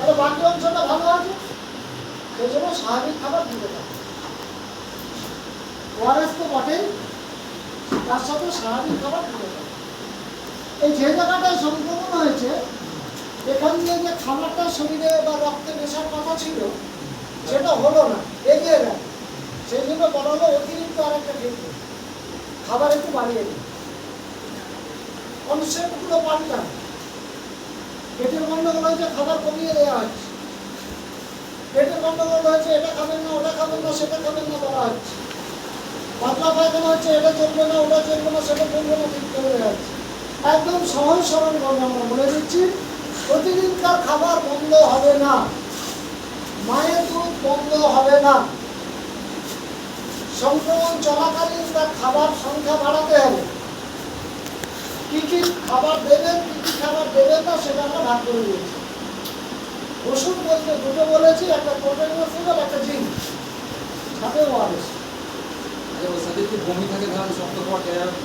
তাহলে বাকি অংশটা ভালো আছে? সেই জন্য স্বাভাবিক খাবার দিতে থাকে ওআরএস তো বটেই তার সাথে স্বাভাবিক খাবার দিতে থাকে এই যে জায়গাটায় সংক্রমণ হয়েছে, এখান দিয়ে যে খাবারটা শরীরে বা রক্তে মেশার কথা ছিল, সেটা হলো না, এগিয়ে গেল সেই জন্য বলা হলো অতিরিক্ত আরেকটা খেতে খাবার একটু বাড়িয়ে দিন কনসেপ্টগুলো পাল্টান পেটের গন্ডগোল হয়েছে, খাবার কমিয়ে দেওয়া হচ্ছে। পেটের গন্ডগোল হয়েছে, এটা খাবেন না, ওটা খাবেন না, সেটা খাবেন না বলা হচ্ছে। পাতলা পায়খানা হচ্ছে, এটা চলবে না, ওটা চলবে না, সেটা চলবে না, ঠিক করে দেওয়া হচ্ছে। একদম সহজ সরল ভাবে আমরা বলে দিচ্ছি প্রতিদিনকার খাবার বন্ধ হবে না। মায়ের দুধ বন্ধ হবে না। সংক্রমণ চলাকালীন তার খাবার সংখ্যা বাড়াতে হবে। কি কি খাবার দেবেন, কি খাবার দেবেন না সেটা আমরা ভাগ করে দিয়েছি ওষুধ বলতে দুটো বলেছি একটা ওষুধ একটা জিঙ্ক। সাথে ওয়ারেস আচ্ছা ওর সাথে একটু বমি থাকে তাহলে শক্ত যাবে?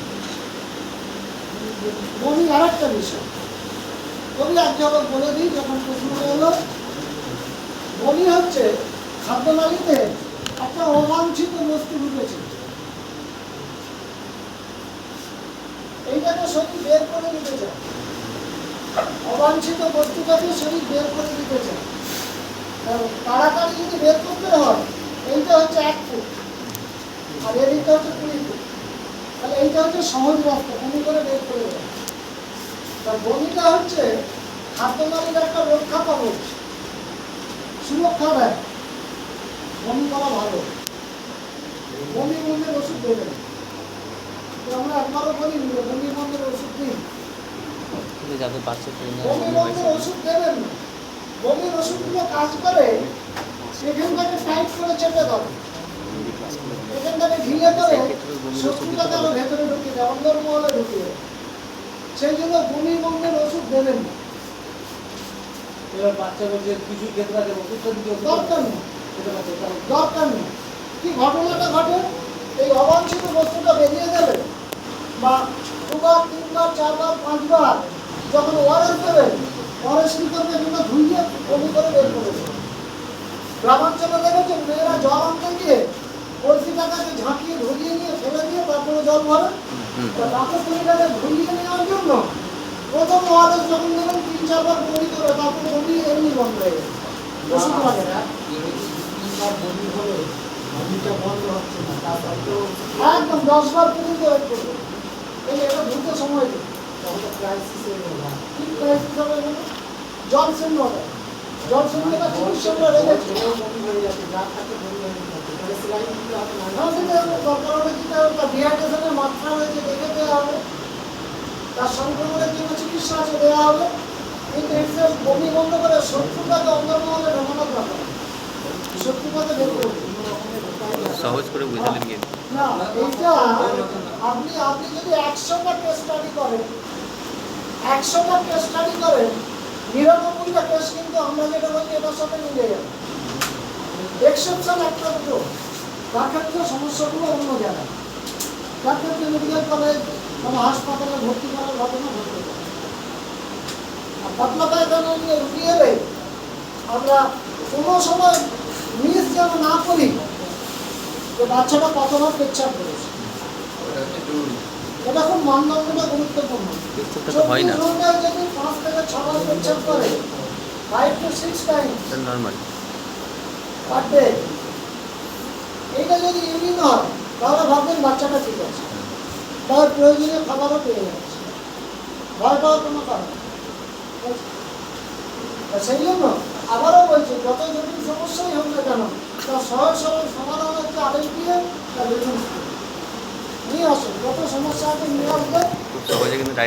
বমি আর একটা বিষয়। কবি এক জগৎ বলে দিই যখন প্রশ্ন এলো বমি হচ্ছে খাদ্যনালীতে একটা অবাঞ্ছিত বস্তু ঢুকেছে। এইটাকে শরীর বের করে দিতে চায় অবাঞ্ছিত বস্তুটাকে শরীর বের করে দিতে চায়। তাড়াতাড়ি যদি বের করতে হয়, এইটা হচ্ছে এক ফুট, আর এদিকটা হচ্ছে কুড়ি ফুট। তাহলে এইটা হচ্ছে সহজ রাস্তা বমি করে বের করে দেয়। তার বমিটা হচ্ছে খাদ্যনালীর একটা রক্ষা কবচ। সুরক্ষা দেয়। বমি করা ভালো। বমি বন্ধের ওষুধ দেবেন। আমরা একবারও বলি, বমি বন্ধের যাদের বাচ্চা ট্রেনে ওষুধ দেবেন না। বমির ওষুধগুলো কাজ করে সেখানটাকে টাইট করে চেপে ঢিলে করে ভেতরে অন্দরমহলে ঢুকিয়ে সেই জন্য বমি বন্ধের ওষুধ দেবেন না। এবার বাচ্চা বলছে কিছু ওষুধটা দিতে দরকার নেই। তাহলে দরকার নেই। কি ঘটনাটা ঘটে? এই অবাঞ্ছিত বস্তুটা বেরিয়ে গেলে বা দুবার তিনবার চারবার পাঁচবার যখন ওয়ারেস দেবেন ওয়ারেস কি করবে? এগুলো ধুইয়ে বমি করে বের করে গ্রামাঞ্চলে দেখেছেন মেয়েরা জল আনতে গিয়ে কলসি টাকাকে ঝাঁকিয়ে ধরিয়ে নিয়ে ফেলে দিয়ে তারপরে জল ভরে। তারপর পরিবারে ধরিয়ে নেওয়ার জন্য প্রথম ওয়ারেস যখন দেবেন তিন চারবার বমি করে তারপর বমি এমনি বন্ধ হয়ে যাবে ওষুধ লাগে না। বমি হলে বমিটা বন্ধ হচ্ছে না তার একদম দশবার পর্যন্ত ওয়েট করবে। এটা দ্রুত সময় দেবে তার ডিহাইড্রেশনের চিকিৎসা দেওয়া হবে কিন্তু এতে বমি বন্ধ করে শত্রুটাকে অন্তর্মহলে ঢোকানোর সহজ করে বুঝালেন আপনি আপনি যদি একশোটা কেস স্টাডি করেন একশোটা কেস স্টাডি করেন, নিরানব্বইটা কেস কিন্তু আমরা যেটা বলছি এটার সাথে মিলে যাবে এক্সেপশন একটা দুটো। তার ক্ষেত্রে সমস্যাগুলো অন্য জায়গায়। তার ক্ষেত্রে মেডিকেল কলেজ কোনো হাসপাতালে ভর্তি করার ঘটনা ঘটতে পারে। আর পাতলা পায়খানা নিয়ে রুগী এলে, আমরা কোনো সময় মিস যেন না করি, যে বাচ্চাটা কতবার পেচ্ছাপ করেছে। মানদণ্ডটা গুরুত্বপূর্ণ। পেচ্ছাপটা তো হয় না। ঘন্টায় যদি পাঁচ থেকে ছবার পেচ্ছাপ করে five to six time normal per day এইটা যদি ইউরিন হয় তাহলে ভাববেন বাচ্চাটা ঠিক আছে। তার প্রয়োজনীয় খাবারও পেয়ে যাচ্ছে। ভয় পাওয়ার কোনো কারণ সেই জন্য আবারও বলছি যত জটিল সমস্যাই হোক না কেন তার সহজ সরল সমাধান হচ্ছে আদেশ দিয়ে তার নিয়ে আসুন। যত সমস্যা আছে নিয়ে আসবে